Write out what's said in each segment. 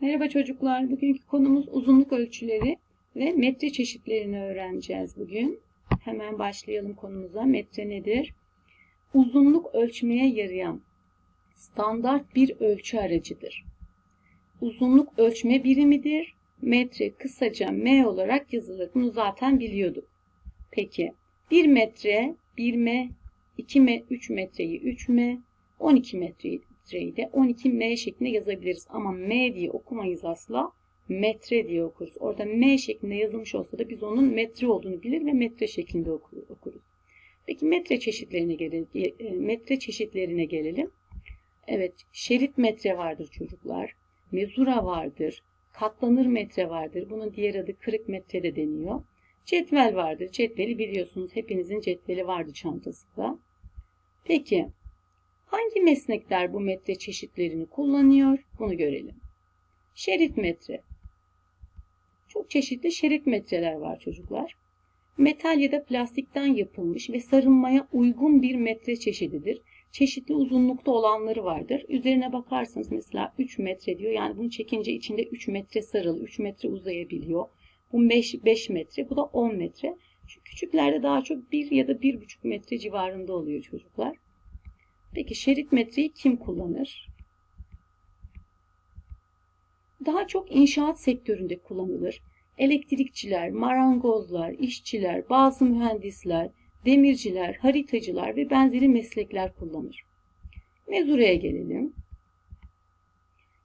Merhaba çocuklar. Bugünkü konumuz uzunluk ölçüleri ve metre çeşitlerini öğreneceğiz bugün. Hemen başlayalım konumuza. Metre nedir? Uzunluk ölçmeye yarayan standart bir ölçü aracıdır. Uzunluk ölçme birimidir. Metre kısaca M olarak yazılır. Bunu zaten biliyorduk. Peki 1 metre 1 m, 2 m, 3 metreyi 3 m, 12 metreyi metreyi de 12M şeklinde yazabiliriz. Ama M diye okumayız asla. Metre diye okuruz. Orada M şeklinde yazılmış olsa da biz onun metre olduğunu bilir ve metre şeklinde okuruz. Peki metre çeşitlerine gelelim. Metre çeşitlerine gelelim. Evet, şerit metre vardır çocuklar. Mezura vardır. Katlanır metre vardır. Bunun diğer adı kırık metre de deniyor. Cetvel vardır. Cetveli biliyorsunuz. Hepinizin cetveli vardı çantasında. Peki Hangi meslekler bu metre çeşitlerini kullanıyor? Bunu görelim. Şerit metre. Çok çeşitli şerit metreler var çocuklar. Metal ya da plastikten yapılmış ve sarılmaya uygun bir metre çeşididir. Çeşitli uzunlukta olanları vardır. Üzerine bakarsanız mesela 3 metre diyor. Yani bunu çekince içinde 3 metre sarılı, 3 metre uzayabiliyor. Bu 5, 5 metre, bu da 10 metre. Şu küçüklerde daha çok 1 ya da 1,5 metre civarında oluyor çocuklar. Peki şerit metreyi kim kullanır? Daha çok inşaat sektöründe kullanılır. Elektrikçiler, marangozlar, işçiler, bazı mühendisler, demirciler, haritacılar ve benzeri meslekler kullanır. Mezuraya gelelim.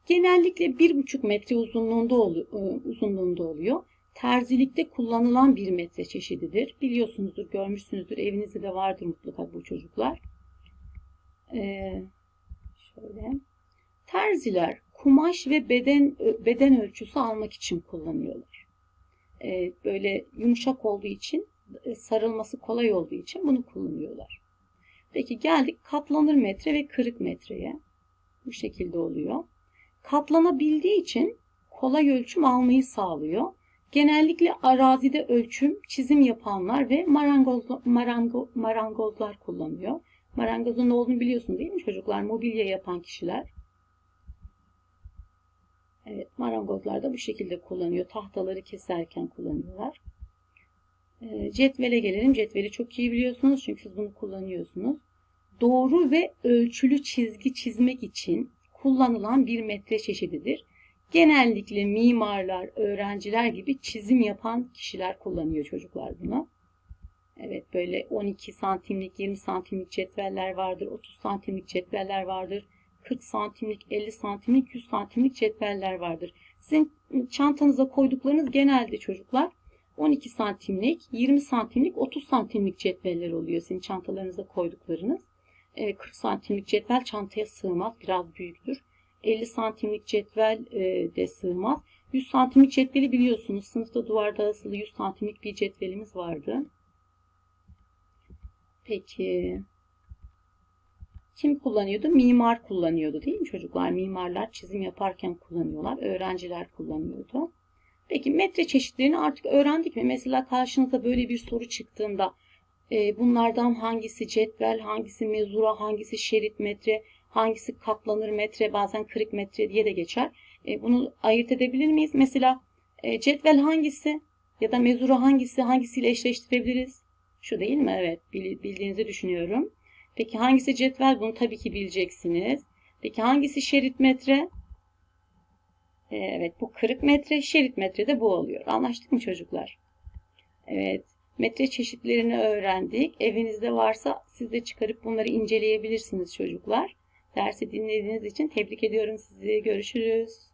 Genellikle 1,5 metre uzunluğunda, e, uzunluğunda oluyor. Terzilikte kullanılan bir metre çeşididir. Biliyorsunuzdur, görmüşsünüzdür, evinizde de vardır mutlaka bu çocuklar. Ee, şöyle. Terziler kumaş ve beden beden ölçüsü almak için kullanıyorlar. Ee, böyle yumuşak olduğu için e, sarılması kolay olduğu için bunu kullanıyorlar. Peki geldik katlanır metre ve kırık metreye. Bu şekilde oluyor. Katlanabildiği için kolay ölçüm almayı sağlıyor. Genellikle arazide ölçüm, çizim yapanlar ve marangoz, marango, marangozlar kullanıyor. Marangozun ne olduğunu biliyorsun değil mi çocuklar? Mobilya yapan kişiler. Evet, marangozlar da bu şekilde kullanıyor. Tahtaları keserken kullanıyorlar. Ee, cetvele gelelim. Cetveli çok iyi biliyorsunuz çünkü siz bunu kullanıyorsunuz. Doğru ve ölçülü çizgi çizmek için kullanılan bir metre çeşididir. Genellikle mimarlar, öğrenciler gibi çizim yapan kişiler kullanıyor çocuklar bunu. Evet böyle 12 santimlik 20 santimlik cetveller vardır. 30 santimlik cetveller vardır. 40 santimlik 50 santimlik 100 santimlik cetveller vardır. Sizin çantanıza koyduklarınız genelde çocuklar 12 santimlik 20 santimlik 30 santimlik cetveller oluyor. Sizin çantalarınıza koyduklarınız. 40 santimlik cetvel çantaya sığmaz. Biraz büyüktür. 50 santimlik cetvel e, de sığmaz. 100 santimlik cetveli biliyorsunuz. Sınıfta duvarda asılı 100 santimlik bir cetvelimiz vardı. Peki. Kim kullanıyordu? Mimar kullanıyordu değil mi çocuklar? Mimarlar çizim yaparken kullanıyorlar. Öğrenciler kullanıyordu. Peki metre çeşitlerini artık öğrendik mi? Mesela karşınıza böyle bir soru çıktığında e, bunlardan hangisi cetvel, hangisi mezura, hangisi şerit metre, hangisi katlanır metre, bazen kırık metre diye de geçer. E, bunu ayırt edebilir miyiz? Mesela e, cetvel hangisi ya da mezura hangisi, hangisiyle eşleştirebiliriz? Şu değil mi? Evet bildiğinizi düşünüyorum. Peki hangisi cetvel? Bunu tabii ki bileceksiniz. Peki hangisi şerit metre? Ee, evet bu kırık metre, şerit metre de bu oluyor. Anlaştık mı çocuklar? Evet. Metre çeşitlerini öğrendik. Evinizde varsa siz de çıkarıp bunları inceleyebilirsiniz çocuklar. Dersi dinlediğiniz için tebrik ediyorum sizi. Görüşürüz.